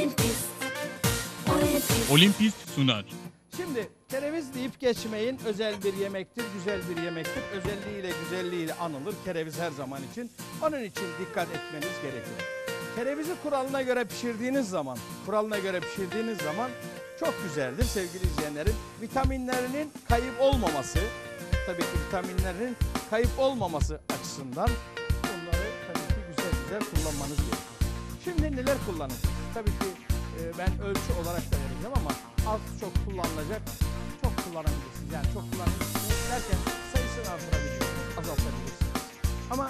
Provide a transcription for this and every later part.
Olimpist. Olimpist. Olimpist sunar. Şimdi kereviz deyip geçmeyin. Özel bir yemektir, güzel bir yemektir. Özelliğiyle, güzelliğiyle anılır kereviz her zaman için. Onun için dikkat etmeniz gerekiyor. Kerevizi kuralına göre pişirdiğiniz zaman, kuralına göre pişirdiğiniz zaman çok güzeldir sevgili izleyenlerin. Vitaminlerinin kayıp olmaması, tabii ki vitaminlerinin kayıp olmaması açısından bunları tabii ki güzel güzel kullanmanız gerekiyor. Şimdi neler kullanın? Tabii ki e, ben ölçü olarak da vereceğim ama az çok kullanılacak çok kullanabilirsiniz. Yani çok kullanabilirsiniz derken sayısını artırabilirsiniz, azaltabilirsiniz. Ama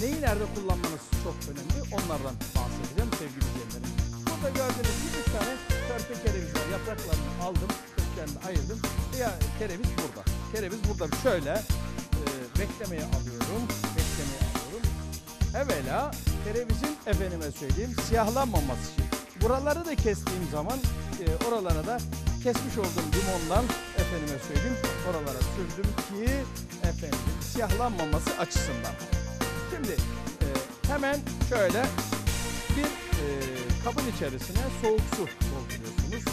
neyi nerede kullanmanız çok önemli onlardan bahsedeceğim sevgili izleyenlerim. Burada gördüğünüz gibi üç tane körpe kereviz var. Yapraklarını aldım, köklerini ayırdım. Ya kereviz burada. Kereviz burada şöyle e, beklemeye alıyorum, beklemeye alıyorum. Evvela kerevizin efendime söyleyeyim siyahlanmaması için. Buraları da kestiğim zaman e, oralara da kesmiş olduğum limondan efendime söyleyeyim oralara sürdüm ki efendim siyahlanmaması açısından. Şimdi e, hemen şöyle bir e, kabın içerisine soğuk su dolduruyorsunuz.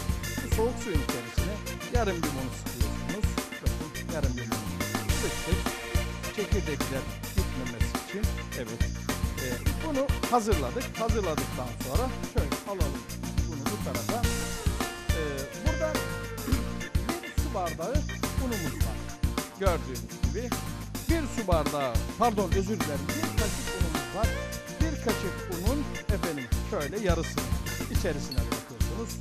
Bu soğuk suyun içerisine yarım limonu sıkıyorsunuz. Bakın yarım limonu sıktık. Çekirdekler gitmemesi için evet. E, bunu hazırladık. Hazırladıktan sonra şöyle alalım tarafa. E, burada bir su bardağı unumuz var. Gördüğünüz gibi. Bir su bardağı, pardon özür dilerim, bir kaşık unumuz var. Bir kaşık unun efendim şöyle yarısını içerisine bırakıyorsunuz.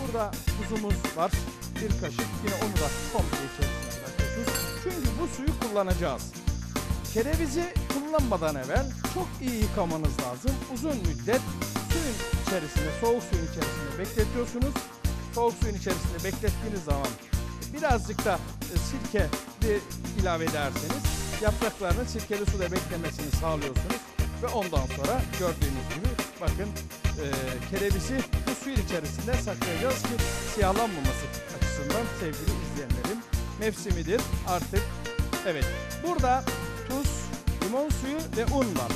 Burada tuzumuz var. Bir kaşık yine onu da komple içerisine bırakıyorsunuz. Çünkü bu suyu kullanacağız. Kerevizi kullanmadan evvel çok iyi yıkamanız lazım. Uzun müddet suyun içerisinde, soğuk suyun içerisinde bekletiyorsunuz. Soğuk suyun içerisinde beklettiğiniz zaman birazcık da e, sirke ilave ederseniz yapraklarının sirkeli suda beklemesini sağlıyorsunuz. Ve ondan sonra gördüğünüz gibi bakın e, kerevizi bu suyun içerisinde saklayacağız ki siyahlanmaması açısından sevgili izleyenlerim. Mevsimidir artık. Evet burada tuz, limon suyu ve un var.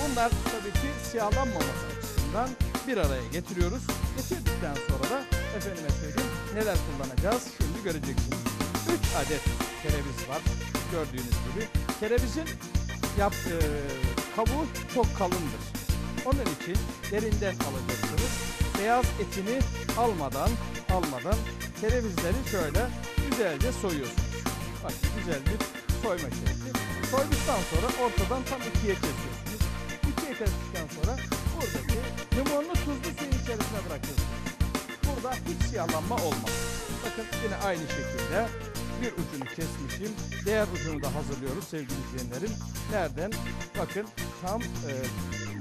Bunlar tabii ki siyahlanmaması açısından bir araya getiriyoruz. Getirdikten sonra da efendime söyleyeyim neler kullanacağız şimdi göreceksiniz. 3 adet kereviz var gördüğünüz gibi. Kerevizin yap, kabuğu çok kalındır. Onun için derinden alacaksınız. Beyaz etini almadan almadan kerevizleri şöyle güzelce soyuyorsunuz. Bak güzel bir soyma şekli. Soyduktan sonra ortadan tam ikiye kesiyorsunuz. İkiye kestikten sonra buradaki limonlu tuzlu suyun içerisine bırakıyorsunuz. Burada hiç siyahlanma olmaz. Bakın yine aynı şekilde bir ucunu kesmişim. Diğer ucunu da hazırlıyoruz sevgili izleyenlerim. Nereden? Bakın tam e,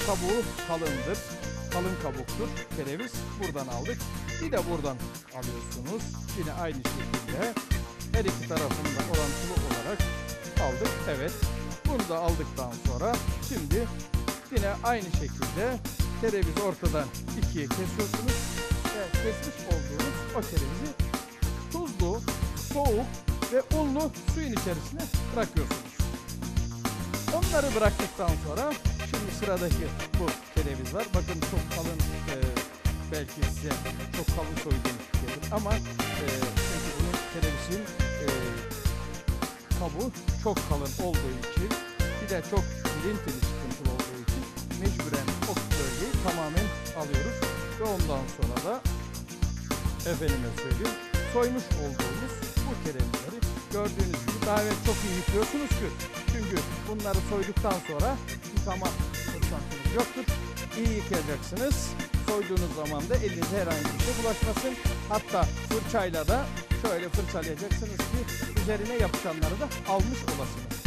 kabuğu kalındır. Kalın kabuktur kereviz. Buradan aldık. Bir de buradan alıyorsunuz. Yine aynı şekilde her iki tarafını da orantılı olarak aldık. Evet. Bunu da aldıktan sonra şimdi yine aynı şekilde kerevizi ortadan ikiye kesiyorsunuz. Ve kesmiş olduğunuz o kerevizi tuzlu, soğuk ve unlu suyun içerisine bırakıyorsunuz. Onları bıraktıktan sonra şimdi sıradaki bu kereviz var. Bakın çok kalın e, belki size çok kalın soyduğum gelir ama e, çünkü bunun kerevizin e, kabuğu çok kalın olduğu için bir de çok bilintili sıkıntılı bölgeyi tamamen alıyoruz ve ondan sonra da efendime söyleyeyim soymuş olduğumuz bu kerevizleri gördüğünüz gibi daha evvel çok iyi yıkıyorsunuz ki çünkü bunları soyduktan sonra yıkama fırsatınız yoktur. İyi yıkayacaksınız. Soyduğunuz zaman da elinize herhangi bir şey bulaşmasın. Hatta fırçayla da şöyle fırçalayacaksınız ki üzerine yapışanları da almış olasınız.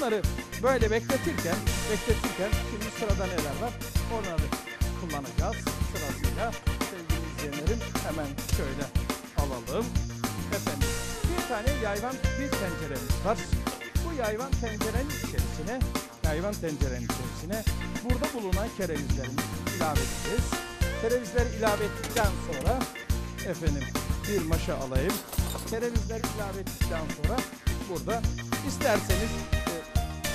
Bunları böyle bekletirken, bekletirken şimdi sırada neler var? Onları kullanacağız sırasıyla. Sevgili izleyenlerim hemen şöyle alalım. Efendim bir tane yayvan bir tenceremiz var. Bu yayvan tencerenin içerisine, yayvan tencerenin içerisine burada bulunan kerevizlerimizi ilave edeceğiz. Kerevizleri ilave ettikten sonra efendim bir maşa alayım. Kerevizleri ilave ettikten sonra burada isterseniz e,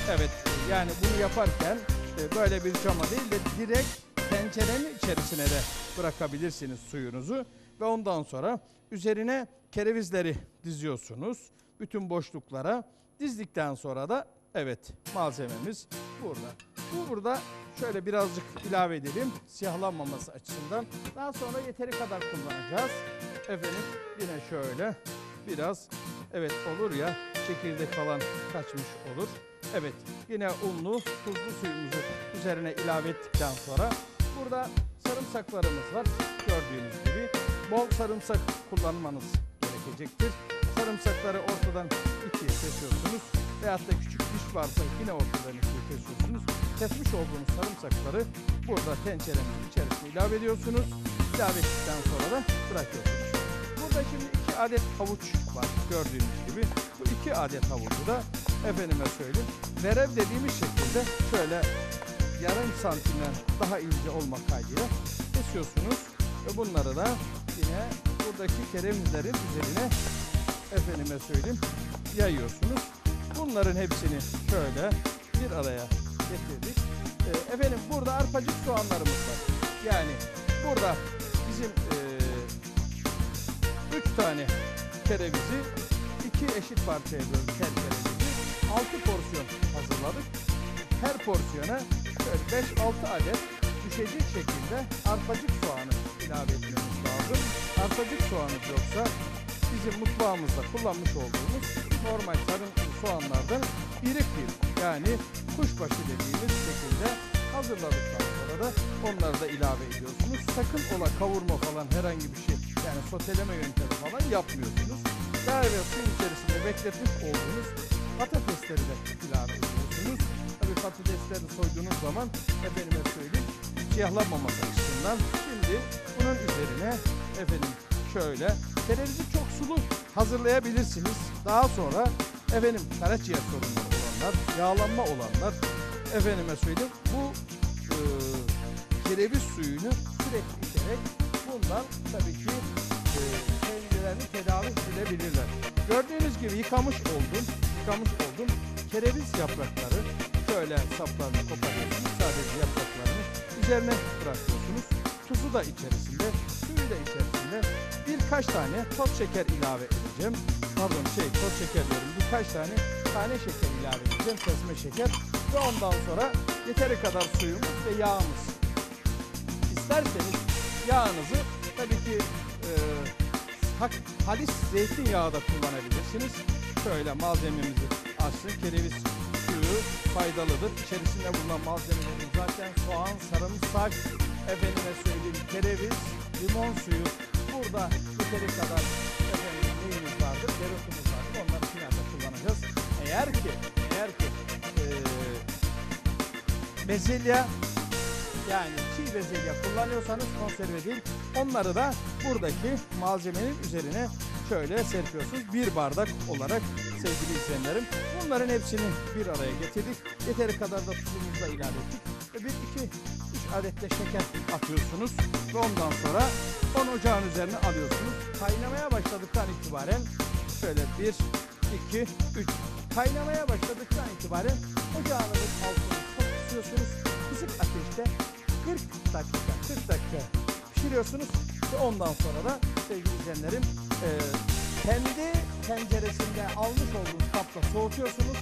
evet yani bunu yaparken e, böyle bir cama değil de direkt tencerenin içerisine de bırakabilirsiniz suyunuzu. Ve ondan sonra üzerine kerevizleri diziyorsunuz. Bütün boşluklara dizdikten sonra da evet malzememiz burada. Bu burada şöyle birazcık ilave edelim siyahlanmaması açısından. Daha sonra yeteri kadar kullanacağız. Efendim yine şöyle biraz evet olur ya çekirdek falan kaçmış olur. Evet yine unlu tuzlu suyumuzu üzerine ilave ettikten sonra burada sarımsaklarımız var gördüğünüz gibi. Bol sarımsak kullanmanız gerekecektir. Sarımsakları ortadan ikiye kesiyorsunuz. Veyahut da küçük diş varsa yine ortadan ikiye kesiyorsunuz. Kesmiş olduğunuz sarımsakları burada tencerenin içerisine ilave ediyorsunuz. İlave ettikten sonra da bırakıyorsunuz. Burada şimdi iki adet havuç var gördüğünüz gibi. Bu iki adet havucu da efendime söyleyeyim. Verev dediğimiz şekilde şöyle yarım santimden daha ince olmak kaydıyla kesiyorsunuz. Ve bunları da yine buradaki keremizlerin üzerine efendime söyleyeyim yayıyorsunuz. Bunların hepsini şöyle bir araya getirdik. Ee, efendim burada arpacık soğanlarımız var. Yani burada bizim eee üç tane kerevizi iki eşit parçaya böldük her kerevizi. Altı porsiyon hazırladık. Her porsiyona şöyle 5-6 adet düşecek şekilde arpacık soğanı ilave etmemiz lazım. Arpacık soğanı yoksa bizim mutfağımızda kullanmış olduğumuz normal sarım soğanlardan iri bir yani kuşbaşı dediğimiz şekilde hazırladıktan sonra da onları da ilave ediyorsunuz. Sakın ola kavurma falan herhangi bir şey yani soteleme yöntemi falan yapmıyorsunuz. Daha evvel suyun içerisinde bekletmiş olduğunuz patatesleri de ilave ediyorsunuz. Tabii patatesleri soyduğunuz zaman efendime söyleyeyim siyahlanmaması açısından. Şimdi bunun üzerine efendim şöyle kerevizi çok sulu hazırlayabilirsiniz. Daha sonra efendim karaciğer sorunları olanlar, yağlanma olanlar efendime söyleyeyim bu e, kereviz suyunu sürekli içerek bundan tabii ki e, kendilerini tedavi edebilirler. Gördüğünüz gibi yıkamış oldum, yıkamış oldum. Kereviz yaprakları şöyle saplarını koparıyorsunuz. Sadece yapraklarını üzerine bırakıyorsunuz. Tuzu da içerisinde, suyu da içerisinde. Birkaç tane toz şeker ilave edeceğim. Pardon şey toz şeker diyorum. Birkaç tane tane şeker ilave edeceğim. Kesme şeker. Ve ondan sonra yeteri kadar suyumuz ve yağımız. İsterseniz yağınızı tabii ki e, halis zeytinyağı da kullanabilirsiniz. Şöyle malzememizi açtık. Kereviz suyu faydalıdır. İçerisinde bulunan malzemelerimiz zaten soğan, sarımsak, efendime söyleyeyim kereviz, limon suyu. Burada yeteri kadar efendim neyimiz vardır, dereotumuz vardır. Onları finalde kullanacağız. Eğer ki, eğer ki eee bezelye yani çiğ bezelye kullanıyorsanız konserve değil onları da buradaki malzemenin üzerine şöyle serpiyorsunuz. Bir bardak olarak sevgili izleyenlerim. Bunların hepsini bir araya getirdik. Yeteri kadar da tuzumuzu ilave ettik. Ve bir, iki, üç adet de şeker atıyorsunuz. Ve ondan sonra onu ocağın üzerine alıyorsunuz. Kaynamaya başladıktan itibaren şöyle bir, iki, üç. Kaynamaya başladıktan itibaren ocağınızın altını çok. Kısık ateşte 40 dakika, 40 dakika pişiriyorsunuz ve ondan sonra da sevgili izleyenlerim e, kendi tenceresinde almış olduğunuz kapta soğutuyorsunuz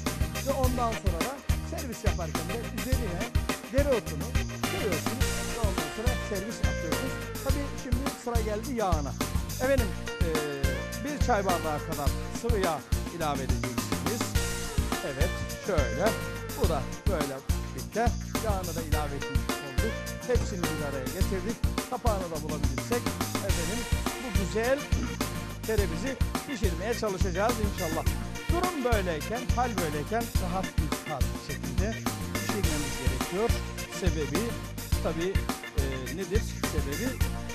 ve ondan sonra da servis yaparken de üzerine dereotunu koyuyorsunuz ve ondan sonra servis yapıyorsunuz. Tabii şimdi sıra geldi yağına. Efendim e, bir çay bardağı kadar sıvı yağ ilave edeceksiniz. Evet şöyle bu da böyle birlikte yağını da ilave etmiş olduk. Hepsini bir araya getirdik. Kapağını da bulabilirsek efendim bu güzel kerevizi pişirmeye çalışacağız inşallah. Durum böyleyken, hal böyleyken bir hal şekilde pişirmemiz gerekiyor. Sebebi tabi nedir? Sebebi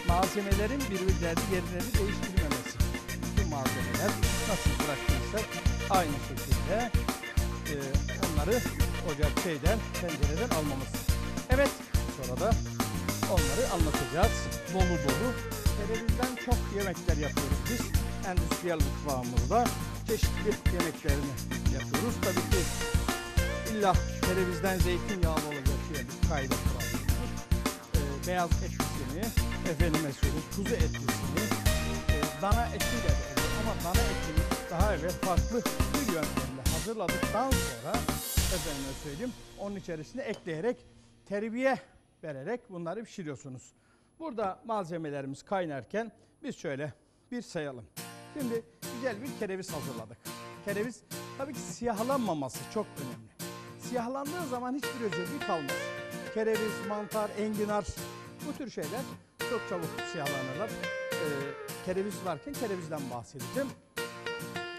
malzemelerin birbirlerini yerlerini değiştirmemesi. Bu malzemeler nasıl bıraktıysak aynı şekilde e, onları ocak şeyden, tencereden almamız. Evet, sonra da onları anlatacağız. Dolu dolu. Kerevizden çok yemekler yapıyoruz biz. Endüstriyel mutfağımızda çeşitli yemeklerini yapıyoruz. Tabii ki illa kerevizden zeytinyağlı olacak diye bir kayda kural yok. Ee, beyaz etlisini, efendime söyleyeyim kuzu etlisini, e, dana etiyle de olur ama dana etini daha evvel farklı bir yöntemle hazırladıktan sonra efendime söyleyeyim onun içerisine ekleyerek terbiye vererek bunları pişiriyorsunuz. Burada malzemelerimiz kaynarken biz şöyle bir sayalım. Şimdi güzel bir kereviz hazırladık. Kereviz tabii ki siyahlanmaması çok önemli. Siyahlandığı zaman hiçbir özelliği kalmaz. Kereviz, mantar, enginar bu tür şeyler çok çabuk siyahlanırlar. Ee, kereviz varken kerevizden bahsedeceğim.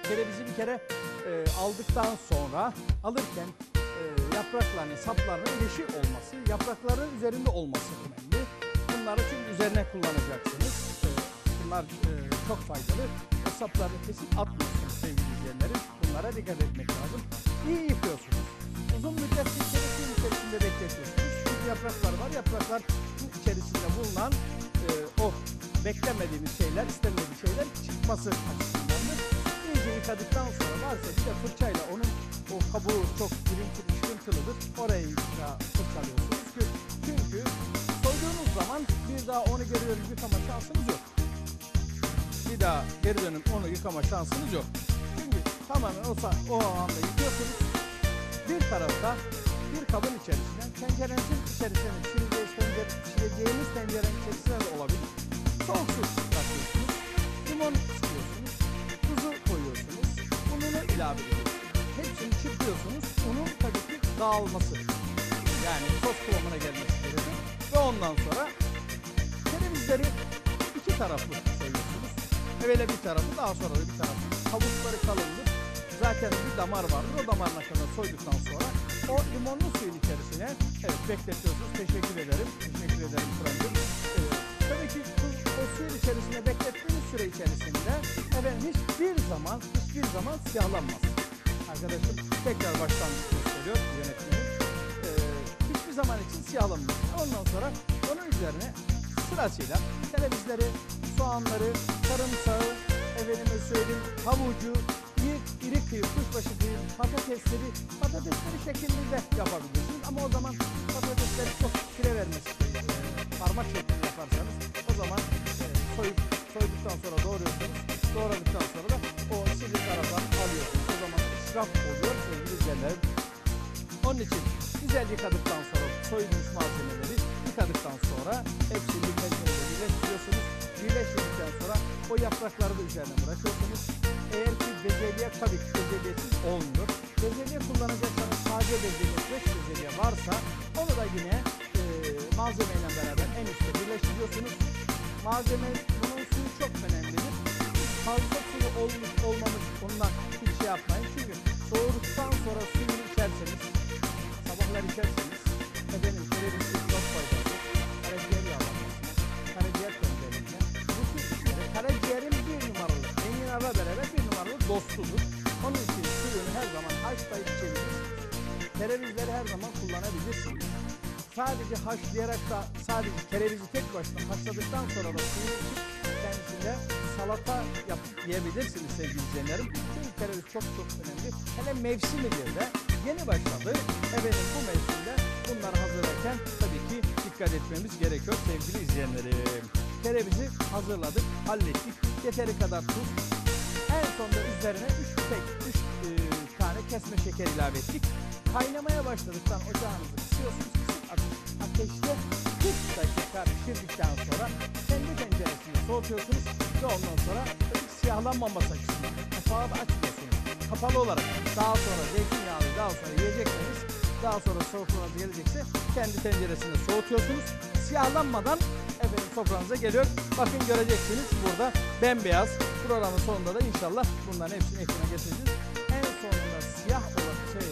Kerevizi bir kere e, aldıktan sonra alırken e, yapraklarının, saplarının yeşil olması, yaprakların üzerinde olması önemli. Bunları çünkü üzerine kullanacaksınız. E, bunlar e, çok faydalı. O saplarını kesip atmıyorsunuz sevgili izleyenlerim. Bunlara dikkat etmek lazım. İyi yıkıyorsunuz. Uzun müddet suyun içerisinde bekletiyorsunuz. Çünkü yapraklar var. Yapraklar içerisinde bulunan e, o beklemediğimiz şeyler, istemediğimiz şeyler çıkması açısındandır. İyice yıkadıktan sonra varsa bir de fırçayla onun o kabuğu çok girintili, çıkıntılıdır. Orayı fırçalıyorsunuz daha onu geri dönüp yıkama şansınız yok. Bir daha geri dönüp onu yıkama şansınız yok. Çünkü tamamen o, sa- o anda yıkıyorsunuz. Bir tarafta bir kabın içerisine tencerenizin içerisine pişireceğiniz, tencere, pişireceğiniz tencerenin içerisine de olabilir. Soğuk su katıyorsunuz. Limon sıkıyorsunuz. Tuzu koyuyorsunuz. Ununu ilave ediyorsunuz. Hepsini çırpıyorsunuz. Unun tabii ki dağılması. Yani sos kıvamına gelmesi gerekiyor. Ve ondan sonra kerevizleri iki taraflı soyuyorsunuz. Evvela bir tarafı daha sonra da bir tarafı. Kabukları kalındır. Zaten bir damar vardır. O damarına kadar soyduktan sonra o limonlu suyun içerisine evet bekletiyorsunuz. Teşekkür ederim. Teşekkür ederim Kur'an'cığım. Ee, tabii ki o suyun içerisinde beklettiğiniz süre içerisinde efendim hiçbir zaman hiçbir zaman siyahlanmaz. Arkadaşım tekrar baştan gösteriyor yönetmenim. Ee, hiçbir zaman için siyahlanmaz. Ondan sonra onun üzerine sırasıyla kerevizleri, soğanları, sarımsağı, efendime söyleyeyim havucu, iri, iri kıyıp kuşbaşı kıyıp patatesleri, patatesleri şeklinde yapabilirsiniz. Ama o zaman patatesleri çok pire vermesi, parmak şeklinde yaparsanız o zaman e, soyup, soyduktan sonra doğruyorsunuz. Doğradıktan sonra da o sivri taraftan alıyorsunuz. O zaman israf oluyor sevgili izleyenlerim. Onun için güzel yıkadıktan sonra soyulmuş malzemeleri yıkadıktan sonra bir tencerede birleştiriyorsunuz. Birleştirdikten sonra o yaprakları da üzerine bırakıyorsunuz. Eğer ki bezelye tabii ki bezelyesiz olmuyor. Bezelye kullanacaksanız taze bezelye, fresh bezelye varsa onu da yine e, malzemeyle beraber en üstte birleştiriyorsunuz. Malzeme bunun suyu çok önemlidir. Fazla sulu olmuş olmamış ondan hiç şey yapmayın. Çünkü soğuduktan sonra suyunu içerseniz sabahlar içerseniz efendim kerevizsiz çok faydalı. Dostudur. Onun için suyunu her zaman haşlayıp içebilirsiniz. Kerevizleri her zaman kullanabilirsiniz. Sadece haşlayarak da sadece kerevizi tek başına haşladıktan sonra da içip kendisinde salata yapıp yiyebilirsiniz sevgili izleyenlerim. Çünkü kereviz çok çok önemli. Hele mevsimidir de yeni başladı. Efendim bu mevsimde bunları hazırlarken tabii ki dikkat etmemiz gerekiyor sevgili izleyenlerim. Kerevizi hazırladık, hallettik. Yeteri kadar tuz. En sonunda üzerine 3 tek 3 tane kesme şeker ilave ettik. Kaynamaya başladıktan ocağınızı kısıyorsunuz. Ateşte 40 dakika pişirdikten sonra kendi tenceresinde soğutuyorsunuz ve ondan sonra siyahlanmaması açısından kapağı açmıyorsunuz. Kapalı olarak daha sonra zeytinyağlı daha sonra yiyecekseniz daha sonra sofranız gelecekse kendi tenceresinde soğutuyorsunuz. Siyahlanmadan efendim sofranıza geliyor. Bakın göreceksiniz burada bembeyaz. Programın sonunda da inşallah bunların hepsini ekrana getireceğiz. En sonunda siyah olarak şey,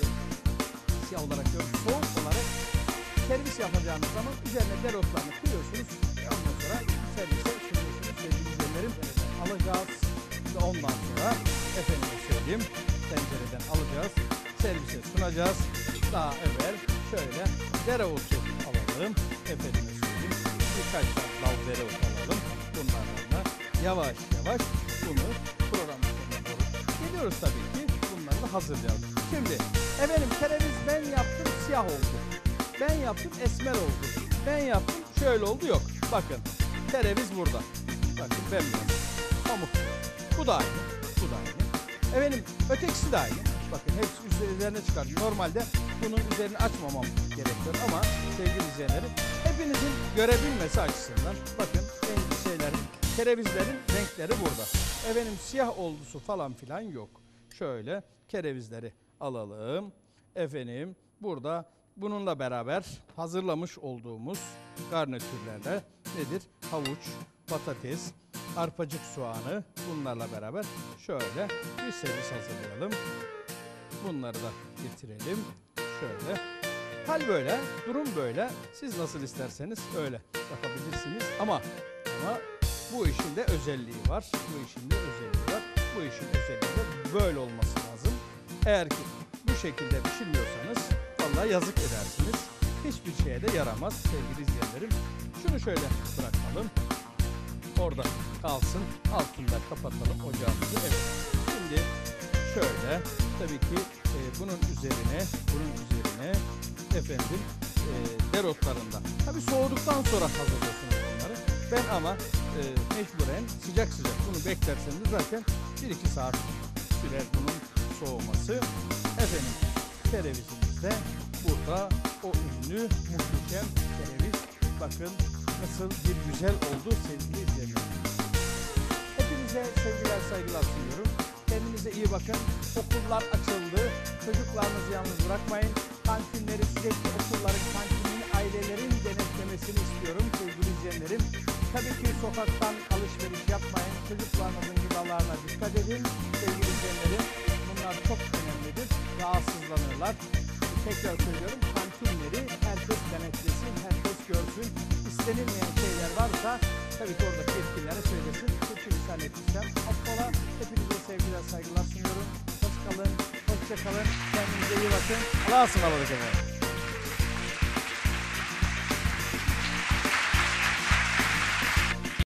siyah olarak diyorum, soğuk olarak servis yapacağınız zaman üzerine dereotlarını kırıyorsunuz. Ondan sonra servise sunuyorsunuz sevgili izleyenlerim. Alacağız ve ondan sonra efendime söyleyeyim tencereden alacağız. Servise sunacağız. Daha evvel şöyle dereotu alalım. Efendime söyleyeyim birkaç tane dal dereotu alalım. Bunlardan da yavaş yavaş bunu programın geliyoruz tabii ki. Bunları da hazırlayalım. Şimdi efendim kereviz ben yaptım siyah oldu. Ben yaptım esmer oldu. Ben yaptım şöyle oldu yok. Bakın kereviz burada. Bakın bembeyaz. Pamuk. Bu da aynı. Bu da aynı. Efendim ötekisi de aynı. Bakın hepsi üzerine çıkar. Normalde bunun üzerini açmamam gerekiyor ama sevgili izleyenlerim hepinizin görebilmesi açısından bakın renk şeylerin, kerevizlerin renkleri burada. Efendim siyah olgusu falan filan yok. Şöyle kerevizleri alalım. Efendim burada bununla beraber hazırlamış olduğumuz garnitürlerle nedir? Havuç, patates, arpacık soğanı bunlarla beraber şöyle bir servis hazırlayalım. Bunları da getirelim. Şöyle. Hal böyle, durum böyle. Siz nasıl isterseniz öyle yapabilirsiniz. Ama ama bu işin de özelliği var. Bu işin de özelliği var. Bu işin özelliği de böyle olması lazım. Eğer ki bu şekilde pişirmiyorsanız vallahi yazık edersiniz. Hiçbir şeye de yaramaz sevgili izleyenlerim. Şunu şöyle bırakalım. Orada kalsın. Altını da kapatalım ocağımızı. Evet. Şimdi şöyle tabii ki e, bunun üzerine bunun üzerine efendim e, dereotlarından. Tabii soğuduktan sonra hazırlıyorsunuz. Ben ama e, mecburen sıcak sıcak bunu beklerseniz zaten 1-2 saat sürer bunun soğuması. Efendim kerevizimiz burada o ünlü muhteşem kereviz. Bakın nasıl bir güzel oldu sevgili izleyenlerim. Hepinize sevgiler saygılar sunuyorum. Kendinize iyi bakın. Okullar açıldı. Çocuklarınızı yalnız bırakmayın. Kantinleri sürekli okulların kantinini ailelerin denetlemesini istiyorum sevgili izleyenlerim. Tabii ki sokaktan alışveriş yapmayın. Çocuklarınızın gıdalarına dikkat edin sevgili izleyenlerim. Bunlar çok önemlidir. Rahatsızlanırlar. Tekrar söylüyorum kantinleri herkes denetlesin, herkes görsün. İstenilmeyen şeyler varsa tabii ki oradaki yetkililere söylesin. Sürçülisan ettiysem affola. Hepinize sevgiler, saygılar sunuyorum. Hoş kalın, hoşça kalın. Kendinize iyi bakın. Allah'a ısmarladık efendim.